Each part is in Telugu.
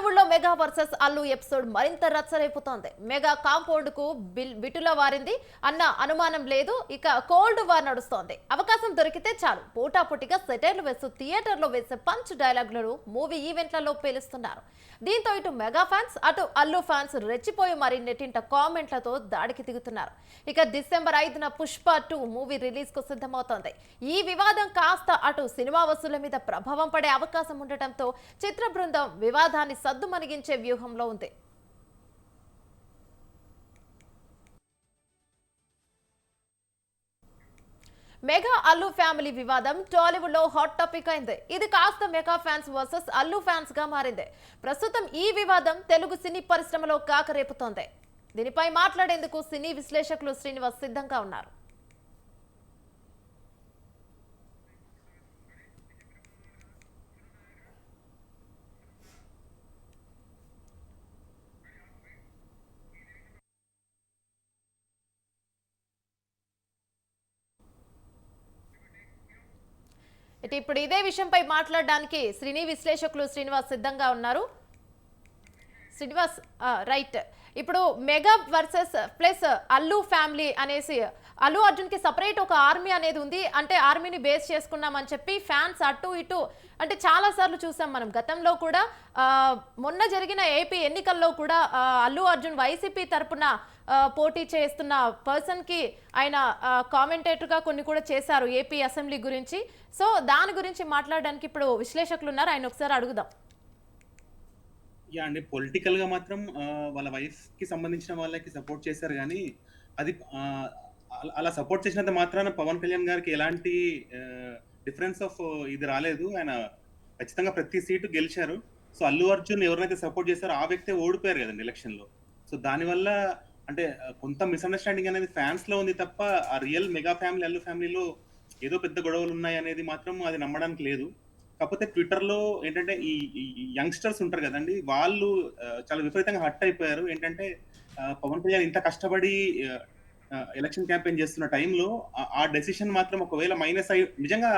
టాలీవుడ్లో మెగా వర్సెస్ అల్లు ఎపిసోడ్ మరింత రచ్చరైపోతోంది. మెగా కాంపౌండ్కు బిటుల వారింది అన్న అనుమానం లేదు. ఇక కోల్డ్ వార్ నడుస్తోంది. అవకాశం దొరికితే చాలు. పోటాపోటీగా సెటైర్లు వేస్తూ థియేటర్లో వేసే పంచ్ డైలాగులను మూవీ ఈవెంట్లలో పేలుస్తున్నారు. దీంతో ఇటు మెగా ఫ్యాన్స్ అటు అల్లు ఫ్యాన్స్ రెచ్చిపోయి మరి నెట్టింట కామెంట్లతో దాడికి దిగుతున్నారు. ఇక డిసెంబర్ ఐదున పుష్ప టూ మూవీ రిలీజ్కు సిద్ధమవుతోంది. ఈ వివాదం కాస్త అటు సినిమా వసూళ్ళ మీద ప్రభావం పడే అవకాశం ఉండటంతో చిత్ర బృందం వివాదాన్ని సద్దుమణిగించే వ్యూహంలో ఉంది. మెగా అల్లు ఫ్యామిలీ వివాదం టాలీవుడ్లో హాట్ టాపిక్ అయింది. ఇది కాస్త మెగా ఫ్యాన్స్ వర్సెస్ అల్లు ఫ్యాన్స్గా మారింది. ప్రస్తుతం ఈ వివాదం తెలుగు సినీ పరిశ్రమలో కాకరేపుతోంది. దీనిపై మాట్లాడేందుకు సినీ విశ్లేషకులు శ్రీనివాస్ సిద్ధంగా ఉన్నారు. ఇటు ఇప్పుడు ఇదే విషయంపై మాట్లాడడానికి శ్రీని విశ్లేషకులు శ్రీనివాస్ సిద్ధంగా ఉన్నారు. శ్రీనివాస్ రైట్. ఇప్పుడు mega versus plus Allu family అనేసి అల్లు అర్జున్కి సపరేట్ ఒక ఆర్మీ అనేది ఉంది. అంటే ఆర్మీని బేస్ చేసుకున్నామని చెప్పి ఫ్యాన్స్ అటు ఇటు అంటే చాలా సార్లు చూసాం మనం గతంలో కూడా మొన్న జరిగిన ఏపీ ఎన్నికల్లో కూడా అల్లు అర్జున్ వైసీపీ తరపున పోటీ చేస్తున్న పర్సన్కి ఆయన కామెంటేటర్గా కొన్ని కూడా చేశారు ఏపీ అసెంబ్లీ గురించి. సో దాని గురించి మాట్లాడడానికి ఇప్పుడు విశ్లేషకులు ఉన్నారు. ఆయన ఒకసారి అడుగుదాం. యా అండి పొలిటికల్గా మాత్రం వాళ్ళ వైఫ్కి సంబంధించిన వాళ్ళకి సపోర్ట్ చేశారు కానీ అది అలా- సపోర్ట్ చేసినంత మాత్రాన పవన్ కళ్యాణ్ గారికి ఎలాంటి డిఫరెన్స్ ఆఫ్ ఇది రాలేదు. ఆయన ఖచ్చితంగా ప్రతి సీటు గెలిచారు. సో అల్లు అర్జున్ ఎవరినైతే సపోర్ట్ చేశారో ఆ వ్యక్తే ఓడిపోయారు కదండి ఎలక్షన్లో సో దానివల్ల అంటే కొంత మిస్అండర్స్టాండింగ్ అనేది ఫ్యాన్స్లో ఉంది తప్ప ఆ రియల్ మెగా ఫ్యామిలీ అల్లు ఫ్యామిలీలో ఏదో పెద్ద గొడవలు ఉన్నాయి అనేది మాత్రం అది నమ్మడానికి లేదు. కాకపోతే ట్విట్టర్లో ఏంటంటే ఈ యంగ్స్టర్స్ ఉంటారు కదండి వాళ్ళు చాలా విపరీతంగా హట్ అయిపోయారు. ఏంటంటే పవన్ కళ్యాణ్ ఇంత కష్టపడి ఎలక్షన్ క్యాంపెయిన్ చేస్తున్న టైంలో ఆ డెసిషన్ మాత్రం ఒకవేళ మైనస్ అయ్యి నిజంగా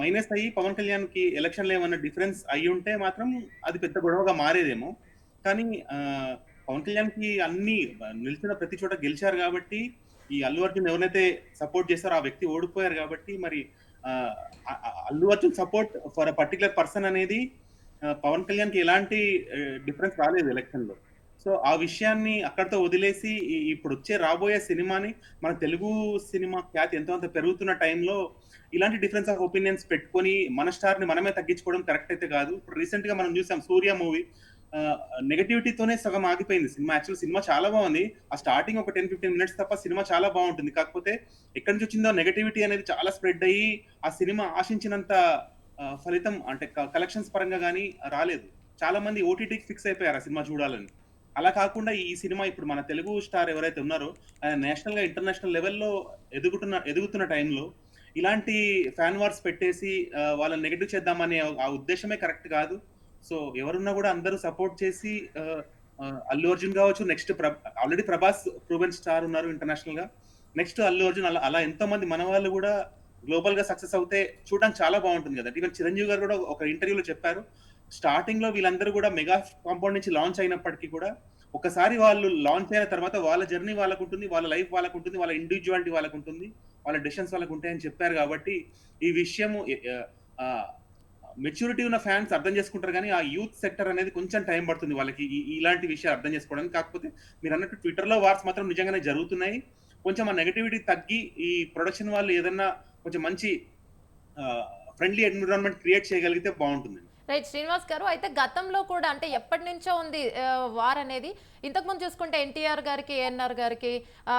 మైనస్ అయ్యి పవన్ కళ్యాణ్కి ఎలక్షన్ ఏమైనా ఏమన్నా డిఫరెన్స్ అయ్యి ఉంటే మాత్రం అది పెద్ద గొడవగా మారేదేమో. కానీ పవన్ కళ్యాణ్కి అన్ని నిలిచిన ప్రతి చోట గెలిచారు కాబట్టి ఈ అల్లు అర్జున్ ఎవరైతే సపోర్ట్ చేస్తారో ఆ వ్యక్తి ఓడిపోయారు కాబట్టి మరి Allu Arjun support for a particular person అనేది పవన్ కళ్యాణ్కి ఎలాంటి డిఫరెన్స్ రాలేదు ఎలక్షన్లో సో ఆ విషయాన్ని అక్కడితో వదిలేసి ఇప్పుడు వచ్చే రాబోయే సినిమాని మన తెలుగు సినిమా ఖ్యాతి ఎంతో అంత పెరుగుతున్న టైంలో ఇలాంటి డిఫరెన్స్ ఆఫ్ ఒపీనియన్స్ పెట్టుకొని మన స్టార్ని మనమే తగ్గించుకోవడం కరెక్ట్ అయితే కాదు. ఇప్పుడు రీసెంట్గా మనం చూసాం సూర్య మూవీ. నెగటివిటీతోనే సగం ఆగిపోయింది సినిమా. యాక్చువల్ సినిమా చాలా బాగుంది. ఆ స్టార్టింగ్ ఒక టెన్ ఫిఫ్టీన్ మినిట్స్ తప్ప సినిమా చాలా బాగుంటుంది. కాకపోతే ఎక్కడి నుంచి వచ్చిందో నెగటివిటీ అనేది చాలా స్ప్రెడ్ అయ్యి ఆ సినిమా ఆశించినంత ఫలితం అంటే కలెక్షన్స్ పరంగా కానీ రాలేదు. చాలా మంది ఓటీటీకి ఫిక్స్ అయిపోయారు ఆ సినిమా చూడాలని. అలా కాకుండా ఈ సినిమా ఇప్పుడు మన తెలుగు స్టార్ ఎవరైతే ఉన్నారో ఆయన నేషనల్గా ఇంటర్నేషనల్ లెవెల్లో ఎదుగుతున్న ఎదుగుతున్న టైంలో ఇలాంటి ఫ్యాన్ వార్స్ పెట్టేసి వాళ్ళని నెగటివ్ చేద్దామనే ఆ ఉద్దేశమే కరెక్ట్ కాదు. సో ఎవరున్నా కూడా అందరూ సపోర్ట్ చేసి అల్లు అర్జున్ కావచ్చు next already Prabhas proven star ఉన్నారు ఇంటర్నేషనల్గా నెక్స్ట్ అల్లు అర్జున్ అలా అలా ఎంతో మంది మన వాళ్ళు కూడా గ్లోబల్గా సక్సెస్ అవుతే చూడడానికి చాలా బాగుంటుంది కదా. ఈవెన్ చిరంజీవి గారు కూడా ఒక ఇంటర్వ్యూలో చెప్పారు స్టార్టింగ్లో వీళ్ళందరూ కూడా మెగా కాంపౌండ్ నుంచి లాంచ్ అయినప్పటికీ కూడా ఒకసారి వాళ్ళు లాంచ్ అయిన తర్వాత వాళ్ళ జర్నీ వాళ్ళకు ఉంటుంది వాళ్ళ లైఫ్ వాళ్ళకు ఉంటుంది వాళ్ళ ఇండివిజువాలిటీ వాళ్ళకు ఉంటుంది వాళ్ళ డెసిషన్స్ వాళ్ళకు ఉంటాయని చెప్పారు కాబట్టి ఈ విషయము మెచ్యూరిటీ ఉన్న ఫ్యాన్స్ అర్థం చేసుకుంటారు కానీ ఆ యూత్ సెక్టర్ అనేది కొంచెం టైం పడుతుంది వాళ్ళకి ఇలాంటి విషయాలు అర్థం చేసుకోవడానికి. కాకపోతే మీరు అన్నట్టు ట్విట్టర్లో వార్స్ మాత్రం నిజంగానే జరుగుతున్నాయి. కొంచెం ఆ నెగటివిటీ తగ్గి ఈ ప్రొడక్షన్ వాళ్ళు ఏదన్నా కొంచెం మంచి ఫ్రెండ్లీ ఎన్విరాన్మెంట్ క్రియేట్ చేయగలిగితే బాగుంటుంది రైట్ శ్రీనివాస్ గారు అయితే గతంలో కూడా అంటే ఎప్పటి నుంచో ఉంది వార్ అనేది. ఇంతకుముందు చూసుకుంటే ఎన్టీఆర్ గారికి ఏఎన్ఆర్ గారికి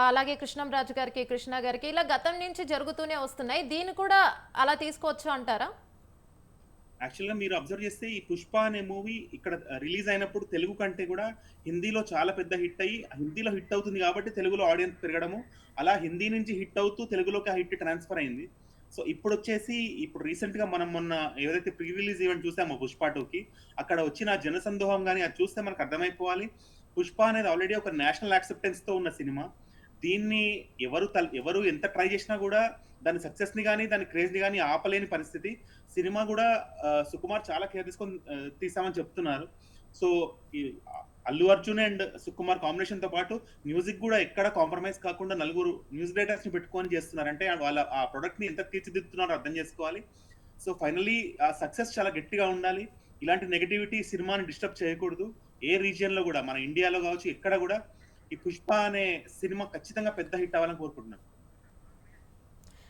అలాగే కృష్ణంరాజు గారికి కృష్ణ గారికి ఇలా గతం నుంచి జరుగుతూనే వస్తున్నాయి. దీన్ని కూడా అలా తీసుకోవచ్చు అంటారా? యాక్చువల్గా మీరు అబ్జర్వ్ చేస్తే ఈ పుష్ప అనే మూవీ ఇక్కడ uh, రిలీజ్ అయినప్పుడు తెలుగు కంటే కూడా హిందీలో చాలా పెద్ద హిట్ అయ్యి హిందీలో హిట్ అవుతుంది కాబట్టి తెలుగులో ఆడియన్స్ పెరగడము. అలా హిందీ నుంచి హిట్ అవుతూ తెలుగులోకి ఆ హిట్ ట్రాన్స్ఫర్ అయింది. సో ఇప్పుడు వచ్చేసి ఇప్పుడు రీసెంట్గా మనం మొన్న ఏదైతే ప్రీ రిలీజ్ ఈవెంట్ చూసామో పుష్ప టూకి అక్కడ వచ్చిన జనసందోహం కానీ అది చూస్తే మనకు అర్థమైపోవాలి. పుష్ప అనేది ఆల్రెడీ ఒక నేషనల్ యాక్సెప్టెన్స్తో ఉన్న సినిమా దీన్ని ఎవరు తల్- ఎవరు ఎంత ట్రై చేసినా కూడా దాని సక్సెస్ని కానీ దాని క్రేజ్ని కానీ ఆపలేని పరిస్థితి. సినిమా కూడా సుకుమార్ చాలా కేర్ తీసుకొని తీసామని చెప్తున్నారు. సో ఈ అల్లు అర్జున్ అండ్ సుకుమార్ కాంబినేషన్తో పాటు మ్యూజిక్ కూడా ఎక్కడ కాంప్రమైజ్ కాకుండా నలుగురు మ్యూజిక్ డైరెక్టర్స్ని పెట్టుకొని చేస్తున్నారు. అంటే వాళ్ళ ఆ ప్రొడక్ట్ని ఎంత తీర్చిదిద్దుతున్నారో అర్థం చేసుకోవాలి. సో ఫైనలీ ఆ సక్సెస్ చాలా గట్టిగా ఉండాలి. ఇలాంటి నెగటివిటీ సినిమాని డిస్టర్బ్ చేయకూడదు. ఏ రీజియన్లో కూడా మన ఇండియాలో కావచ్చు ఎక్కడ కూడా ఈ పుష్ప అనే సినిమా ఖచ్చితంగా పెద్ద హిట్ అవ్వాలని కోరుకుంటున్నాను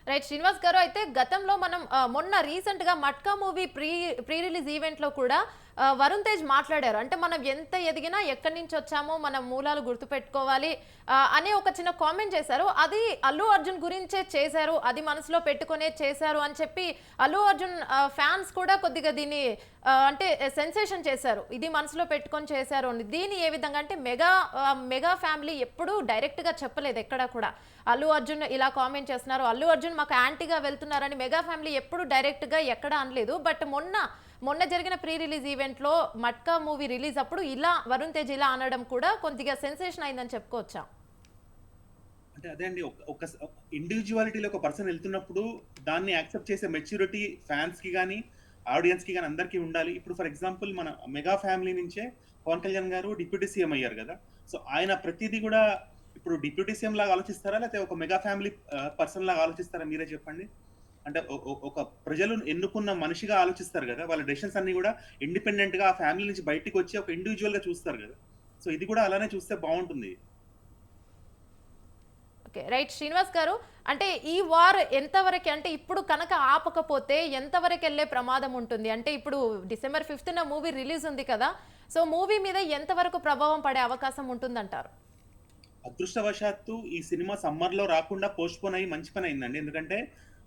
రైట్ శ్రీనివాస్ గారు అయితే గతంలో మనం మొన్న రీసెంట్గా Matka movie pre pre release ఈవెంట్లో కూడా వరుణ్ తేజ్ మాట్లాడారు. అంటే మనం ఎంత ఎదిగినా ఎక్కడి నుంచి వచ్చామో మన మూలాలు గుర్తుపెట్టుకోవాలి అనే ఒక చిన్న కామెంట్ చేశారు. అది అల్లు అర్జున్ గురించే చేశారు అది మనసులో పెట్టుకునే చేశారు అని చెప్పి అల్లు అర్జున్ ఫ్యాన్స్ కూడా కొద్దిగా దీన్ని అంటే సెన్సేషన్ చేశారు. ఇది మనసులో పెట్టుకొని చేశారు అని. దీన్ని ఏ విధంగా అంటే మెగా మెగా ఫ్యామిలీ ఎప్పుడూ డైరెక్ట్గా చెప్పలేదు ఎక్కడ కూడా. అల్లు అర్జున్ ఇలా కామెంట్ చేస్తున్నారు. అల్లు అర్జున్ మాకు యాంటీగా వెళ్తున్నారని మెగా ఫ్యామిలీ ఎప్పుడు డైరెక్ట్గా ఎక్కడ అనలేదు. బట్ మొన్న మొన్న జరిగిన ప్రీ రిలీజ్ ఈవెంట్లో మట్కా మూవీ రిలీజ్ అప్పుడు ఇలా వరుణ్ తేజ్ ఇలా అనడం కూడా కొద్దిగా సెన్సేషన్ అయిందని చెప్పుకోవచ్చా? అంటే అదే అండి ఒక- ఒక ఇండివిజువాలిటీలో ఒక పర్సన్ వెళ్తున్నప్పుడు దాన్ని యాక్సెప్ట్ చేసే మెచ్యూరిటీ ఫ్యాన్స్కి కానీ ఆడియన్స్కి కానీ అందరికీ ఉండాలి. ఇప్పుడు ఫర్ ఎగ్జాంపుల్ మన మెగా ఫ్యామిలీ నుంచే పవన్ కళ్యాణ్ గారు డిప్యూటీ సీఎం అయ్యారు కదా. సో ఆయన ప్రతిదీ కూడా ఇప్పుడు డిప్యూటీ సీఎం లాగా ఆలోచిస్తారా? లేకపోతే ఒక మెగా ఫ్యామిలీ పర్సన్ లాగా ఆలోచిస్తారా? మీరే చెప్పండి. అంటే ఒక ప్రజలు ఎన్నుకున్న మనిషిగా ఆలోచిస్తారు కదా వాళ్ళ డెసిషన్స్ అన్ని కూడా ఇండిపెండెంట్గా ఆ ఫ్యామిలీ నుంచి బయటికి వచ్చి ఒక ఇండివిజువల్గా చూస్తారు కదా. సో ఇది కూడా అలానే చూస్తే బాగుంటుంది. Okay right. శ్రీనివాస్ గారు అంటే ఈ వార్ ఎంతవరకు అంటే ఇప్పుడు కనుక ఆపకపోతే ఎంతవరకు వెళ్ళే ప్రమాదం ఉంటుంది? అంటే ఇప్పుడు డిసెంబర్ ఫిఫ్త్న మూవీ రిలీజ్ ఉంది కదా సో మూవీ మీద ఎంతవరకు ప్రభావం పడే అవకాశం ఉంటుందంటారు? అదృష్టవశాత్తు ఈ సినిమా సమ్మర్లో రాకుండా పోస్ట్ పోన్ అయ్యి మంచి పని అయిందండి. ఎందుకంటే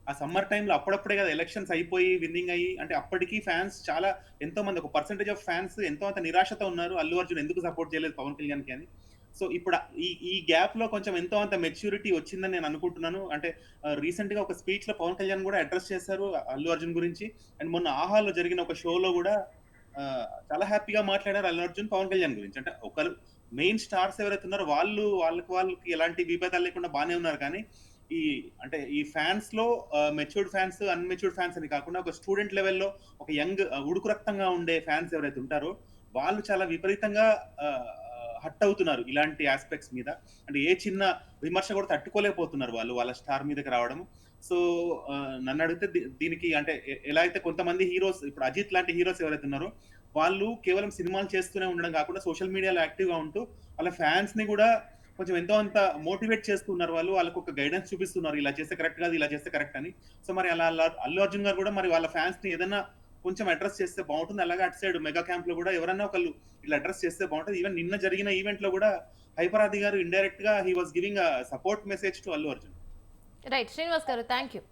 ఆ సమ్మర్ టైంలో అప్పుడప్పుడే కదా ఎలక్షన్స్ అయిపోయి విన్నింగ్ అయ్యి అంటే అప్పటికీ ఫ్యాన్స్ చాలా ఎంతో మంది ఒక పర్సెంటేజ్ ఆఫ్ ఫ్యాన్స్ ఎంతో అంత నిరాశతో ఉన్నారు. అల్లు అర్జున్ ఎందుకు సపోర్ట్ చేయలేదు పవన్ కళ్యాణ్కి అని. సో ఇప్పుడు ఈ ఈ గ్యాప్లో కొంచెం ఎంతో అంత మెచ్యూరిటీ వచ్చిందని నేను అనుకుంటున్నాను. అంటే రీసెంట్గా ఒక స్పీచ్లో పవన్ కళ్యాణ్ కూడా అడ్రస్ చేశారు అల్లు అర్జున్ గురించి. అండ్ మొన్న ఆహాలో జరిగిన ఒక షోలో కూడా చాలా హ్యాపీగా మాట్లాడారు అల్లు అర్జున్ పవన్ కళ్యాణ్ గురించి. అంటే ఒకరు మెయిన్ స్టార్స్ ఎవరైతే ఉన్నారో వాళ్ళు వాళ్ళకి వాళ్ళకి ఎలాంటి విభేదాలు లేకుండా బాగానే ఉన్నారు కానీ ఈ అంటే ఈ ఫ్యాన్స్లో మెచ్యూర్డ్ ఫ్యాన్స్ అన్మెచ్యూర్డ్ ఫ్యాన్స్ అని కాకుండా ఒక స్టూడెంట్ లెవెల్లో ఒక యంగ్ ఉడుకు రక్తంగా ఉండే ఫ్యాన్స్ ఎవరైతే ఉంటారో వాళ్ళు చాలా విపరీతంగా హట్ అవుతున్నారు ఇలాంటి ఆస్పెక్ట్స్ మీద. అంటే ఏ చిన్న విమర్శ కూడా తట్టుకోలేకపోతున్నారు వాళ్ళు వాళ్ళ స్టార్ మీదకి రావడం సో నన్ను అడిగితే దీ- దీనికి అంటే ఎలా అయితే కొంతమంది హీరోస్ ఇప్పుడు అజిత్ లాంటి హీరోస్ ఎవరైతే ఉన్నారో వాళ్ళు కేవలం సినిమాలు చేస్తూనే ఉండడం కాకుండా సోషల్ మీడియాలో యాక్టివ్గా ఉంటూ వాళ్ళ ఫ్యాన్స్ని కూడా కొంచెం ఎంతో అంత మోటివేట్ చేస్తున్నారు వాళ్ళు వాళ్ళకు ఒక గైడెన్స్ చూపిస్తున్నారు. ఇలా చేస్తే కరెక్ట్ కాదు ఇలా చేస్తే కరెక్ట్ అని. సో మరి అలా అలా- అల్లు అర్జున్ గారు కూడా మరి వాళ్ళ ఫ్యాన్స్ని ఏదైనా కొంచెం అడ్రస్ చేస్తే బాగుంటుంది. అలాగే అటు సైడ్ మెగా క్యాంప్లో కూడా ఎవరైనా ఒకళ్ళు ఇలా అడ్రస్ చేస్తే బాగుంటుంది. ఈవెన్ నిన్న జరిగిన ఈవెంట్లో కూడా హైపరాది గారు ఇండైరెక్ట్గా he was giving support message to Allu Arjun. Right Srinivas garu thank you